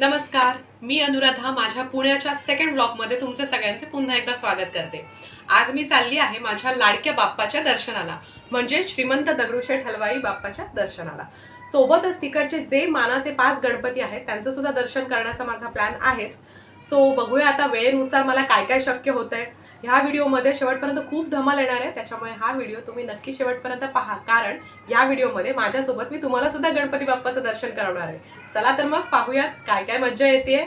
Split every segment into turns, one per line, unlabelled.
नमस्कार मी अनुराधा माझ्या पुण्याच्या सेकंड ब्लॉकमध्ये तुमचं सगळ्यांचे पुन्हा एकदा स्वागत करते. आज मी चालली आहे माझ्या लाडक्या बाप्पाच्या दर्शनाला म्हणजे श्रीमंत दगडूशेठ हलवाई बाप्पाच्या दर्शनाला. सोबतच तिकडचे जे मानाचे पाच गणपती आहेत त्यांचं सुद्धा दर्शन करण्याचा माझा प्लॅन आहेच. सो बघूया आता वेळेनुसार मला काय काय शक्य होतंय. आहे ह्या व्हिडिओमध्ये शेवटपर्यंत खूप धमाल येणार आहे. त्याच्यामुळे हा व्हिडिओ तुम्ही नक्की शेवटपर्यंत पहा. कारण या व्हिडिओमध्ये माझ्यासोबत मी तुम्हाला सुद्धा गणपती बाप्पाचं दर्शन करवणार आहे. चला तर मग पाहूयात काय काय मज्जा येते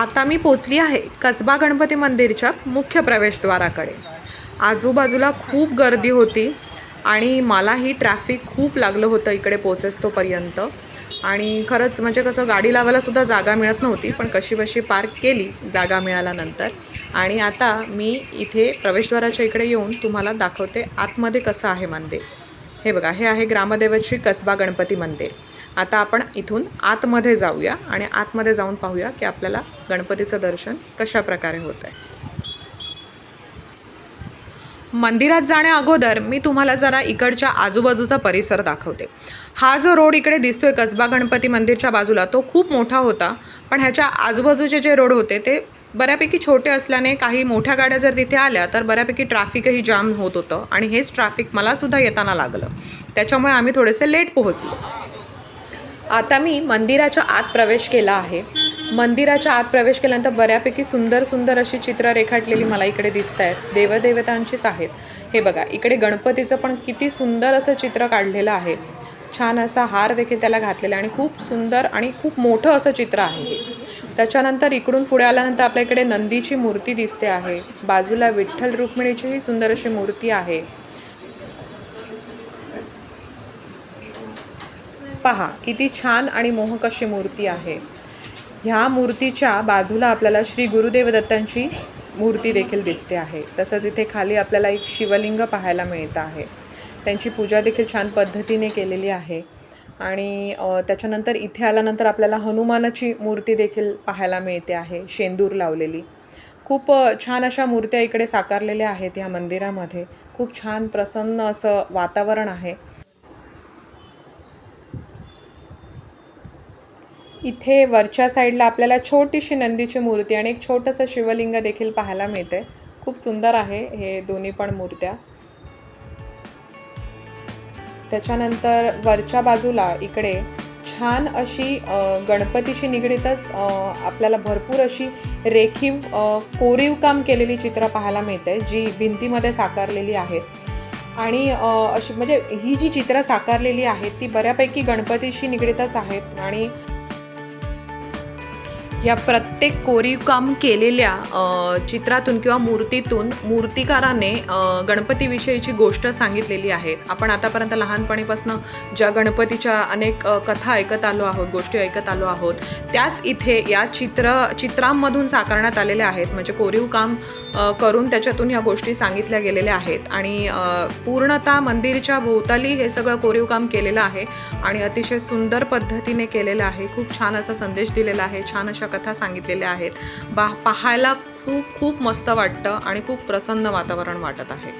आता मी पोचली आहे कसबा गणपती मंदिरच्या मुख्य प्रवेशद्वाराकडे. आजूबाजूला खूप गर्दी होती आणि मलाही ट्रॅफिक खूप लागलं होतं इकडे पोचेस्तोपर्यंत. आणि खरंच म्हणजे कसं गाडी लावायलासुद्धा जागा मिळत नव्हती पण कशीबशी पार्क केली जागा मिळाल्यानंतर. आणि आता मी इथे प्रवेशद्वाराच्या इकडे येऊन तुम्हाला दाखवते आतमध्ये कसं आहे मंदिर. हे बघा हे आहे ग्रामदेवाची कसबा गणपती मंदिर. आता आपण इथून आतमध्ये जाऊया आणि आतमध्ये जाऊन पाहूया की आपल्याला गणपतीचं दर्शन कशा प्रकारे होत आहे मंदिरात जाण्या अगोदर मी तुम्हाला जरा इकडच्या आजूबाजूचा परिसर दाखवते. हा जो रोड इकडे दिसतोय कसबा गणपती मंदिरच्या बाजूला तो खूप मोठा होता पण ह्याच्या आजूबाजूचे जे रोड होते ते बऱ्यापैकी छोटे असल्याने काही मोठ्या गाड्या जर तिथे आल्या तर बऱ्यापैकी ट्रॅफिकही जाम होत होतं. आणि हेच ट्रॅफिक मलासुद्धा येताना लागलं. त्याच्यामुळे आम्ही थोडेसे लेट पोहोचलो. आता मी मंदिराच्या आत प्रवेश केला आहे. मंदिराच्या आत प्रवेश केल्यानंतर बऱ्यापैकी सुंदर सुंदर अशी चित्र रेखाटलेली मला इकडे दिसत आहेत. देवदेवतांचीच आहेत. हे बघा इकडे गणपतीचं पण किती सुंदर असं चित्र काढलेलं आहे. छान असा हार देखील त्याला घातलेला आहे आणि खूप सुंदर आणि खूप मोठं असं चित्र आहे त्याच्यानंतर इकडून पुढे आल्यानंतर आपल्या इकडे नंदीची मूर्ती दिसते आहे. बाजूला विठ्ठल रुक्मिणीचीही सुंदर अशी मूर्ती आहे. पहा किती छान आणि मोहक अशी मूर्ती आहे. ह्या मूर्तीच्या बाजूला आपल्याला श्री गुरुदेव दत्तांची मूर्ती देखील दिसते आहे. तसंच इथे खाली आपल्याला एक शिवलिंग पाहायला मिळतं आहे. त्यांची पूजा देखील छान पद्धतीने केलेली आहे. आणि त्याच्यानंतर इथे आल्यानंतर आपल्याला हनुमानाची मूर्ती देखील पाहायला मिळते आहे शेंदूर लावलेली. खूप छान अशा मूर्त्या इकडे साकारलेल्या आहेत या मंदिरामध्ये. खूप छान प्रसन्न असं वातावरण आहे. इथे वरच्या साईडला आपल्याला छोटीशी नंदीची मूर्ती आणि एक छोटंसं शिवलिंग देखील पाहायला मिळते. खूप सुंदर आहे हे दोन्ही पण मूर्त्या. त्याच्यानंतर वरच्या बाजूला इकडे छान अशी गणपतीशी निगडीतच आपल्याला भरपूर अशी रेखीव कोरीव काम केलेली चित्र पाहायला मिळते जी भिंतीमध्ये साकारलेली आहेत. आणि अशी म्हणजे ही जी चित्रं साकारलेली आहेत ती बऱ्यापैकी गणपतीशी निगडीतच आहेत आणि या प्रत्येक कोरीव काम केलेल्या चित्रातून किंवा मूर्तीतून मूर्तिकाराने गणपतीविषयीची गोष्ट सांगितलेली आहे. आपण आतापर्यंत लहानपणीपासून ज्या गणपतीच्या अनेक कथा ऐकत आलो आहोत गोष्टी ऐकत आलो आहोत त्याच इथे या चित्र चित्रांमधून साकारण्यात आलेल्या आहेत. म्हणजे कोरीव काम करून त्याच्यातून ह्या गोष्टी सांगितल्या गेलेल्या आहेत. आणि पूर्णतः मंदिरच्या भोवताली हे सगळं कोरीव काम केलेलं आहे. आणि अतिशय सुंदर पद्धतीने केलेलं आहे. खूप छान असा संदेश दिलेला आहे. छान अशा कथा सांगितलेल्या आहेत. बा पाहायला खूप खूप मस्त वाटतं आणि खूप प्रसन्न वातावरण वाटत आहे.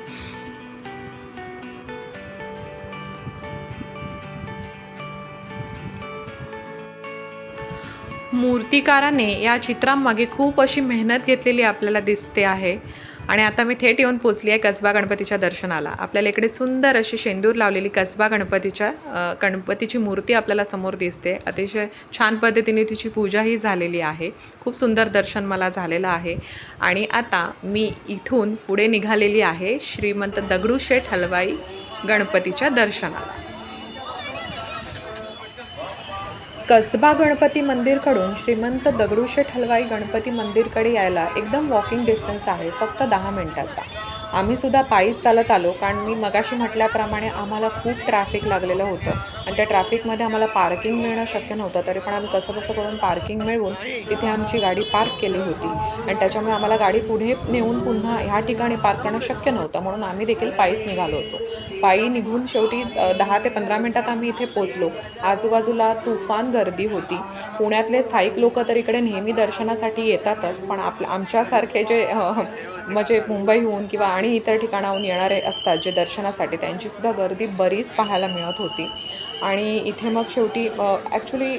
मूर्तिकाराने या चित्रांमागे खूप अशी मेहनत घेतलेली आपल्याला दिसते आहे. आणि आता मी थेट येऊन पोचली आहे कसबा गणपतीच्या दर्शनाला. आपल्याला इकडे सुंदर अशी शेंदूर लावलेली कसबा गणपतीच्या गणपतीची मूर्ती आपल्याला समोर दिसते. अतिशय छान पद्धतीने तिची पूजाही झालेली आहे. खूप सुंदर दर्शन मला झालेलं आहे. आणि आता मी इथून पुढे निघालेली आहे श्रीमंत दगडूशेठ हलवाई गणपतीच्या दर्शनाला. कसबा गणपती मंदिरकडून श्रीमंत दगडूशेठ हलवाई गणपती मंदिरकडे यायला एकदम वॉकिंग डिस्टन्स आहे फक्त दहा मिनटाचा. आम्हीसुद्धा पायीच चालत आलो कारण मी मगाशी म्हटल्याप्रमाणे आम्हाला खूप ट्रॅफिक लागलेलं होतं. आणि त्या ट्रॅफिकमध्ये आम्हाला पार्किंग मिळणं शक्य नव्हतं तरी पण आम्ही कसं कसं करून पार्किंग मिळवून तिथे आमची गाडी पार्क केली होती. आणि त्याच्यामुळे आम्हाला गाडी पुढे नेऊन पुन्हा ह्या ठिकाणी पार्क करणं शक्य नव्हतं म्हणून आम्ही देखील पायीच निघालो होतो. पायी निघून शेवटी दहा ते पंधरा मिनटात आम्ही इथे पोचलो आजूबाजूला तुफान गर्दी होती. पुण्यातले स्थायिक लोक तर इकडे नेहमी दर्शनासाठी येतातच पण आप आमच्यासारखे जे म्हणजे मुंबईहून किंवा आणि इतर ठिकाणाहून येणारे असतात जे दर्शनासाठी त्यांचीसुद्धा गर्दी बरीच पाहायला मिळत होती. आणि इथे मग शेवटी ॲक्च्युली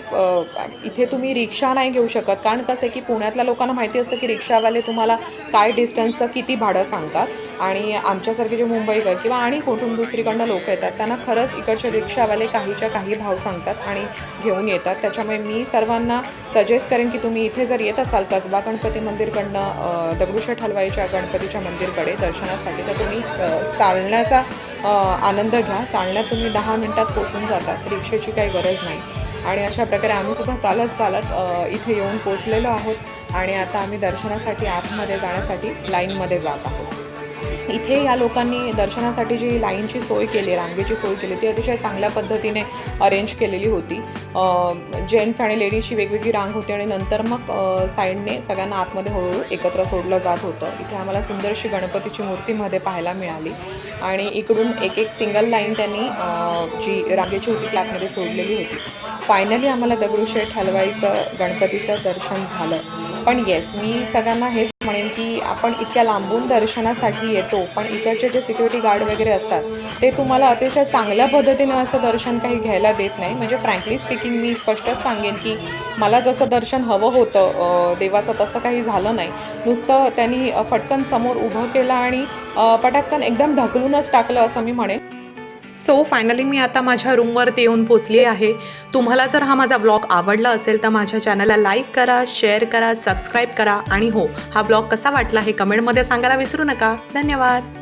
इथे तुम्ही रिक्षा नाही घेऊ शकत. कारण कसं आहे की पुण्यातल्या लोकांना माहिती असतं की रिक्षावाले तुम्हाला काय डिस्टन्सचं किती भाडं सांगतात. आणि आमच्यासारखे जे मुंबईकर किंवा आणि कुठून दुसरीकडनं लोक येतात त्यांना खरंच इकडचे रिक्षावाले काहीच्या काही भाव सांगतात आणि घेऊन येतात. त्याच्यामुळे मी सर्वांना सजेस्ट करेन की तुम्ही इथे जर येत असाल कसबा गणपती मंदिरकडनं दगडूशेठ हलवाईच्या गणपतीच्या मंदिरकडे दर्शन दर्शनासाठी तर तुम्ही चालण्याचा आनंद घ्या. चालण्यात तुम्ही दहा मिनटात पोचून जातात रिक्षेची काही गरज नाही. आणि अशा प्रकारे आम्ही सुद्धा चालत चालत इथे येऊन पोचलेलो आहोत. आणि आता आम्ही दर्शनासाठी आतमध्ये जाण्यासाठी लाईनमध्ये जात आहोत. इथे या लोकांनी दर्शनासाठी जी लाईनची सोय केली रांगेची सोय केली ती अतिशय चांगल्या पद्धतीने अरेंज केलेली होती. जेंट्स आणि लेडीजची वेगवेगळी रांग होती आणि नंतर मग साईडने सगळ्यांना आतमध्ये हळूहळू एकत्र सोडलं जात होतं. इथे आम्हाला सुंदरशी गणपतीची मूर्तीमध्ये पाहायला मिळाली. आणि इकडून एक एक सिंगल लाईन त्यांनी जी रांगेची होती ती आतमध्ये सोडलेली होती. फायनली आम्हाला दगडूशेठ हलवाईचं गणपतीचं दर्शन झालं. पण येस मी सगळ्यांना हेच म्हणेन की आपण इतक्या लांबून दर्शनासाठी येतो पण इकडचे जे सिक्युरिटी गार्ड वगैरे असतात ते तुम्हाला अतिशय चांगल्या पद्धतीनं असं दर्शन काही घ्यायला देत नाही. म्हणजे फ्रँकली स्पीकिंग मी स्पष्टच सांगेन की मला जसं दर्शन हवं होतं देवाचं तसं काही झालं नाही. नुसतं त्यांनी फटकन समोर उभं केलं आणि पटकन एकदम ढकलूनच टाकलं असं मी म्हणेन. सो फायनली मी आता माझ्या रूमवरती येऊन पोचली आहे. तुम्हाला जर हा माझा ब्लॉग आवडला असेल तर माझ्या चॅनलला लाईक करा शेअर करा सबस्क्राईब करा आणि हो हा ब्लॉग कसा वाटला हे कमेंटमध्ये सांगायला विसरू नका. धन्यवाद.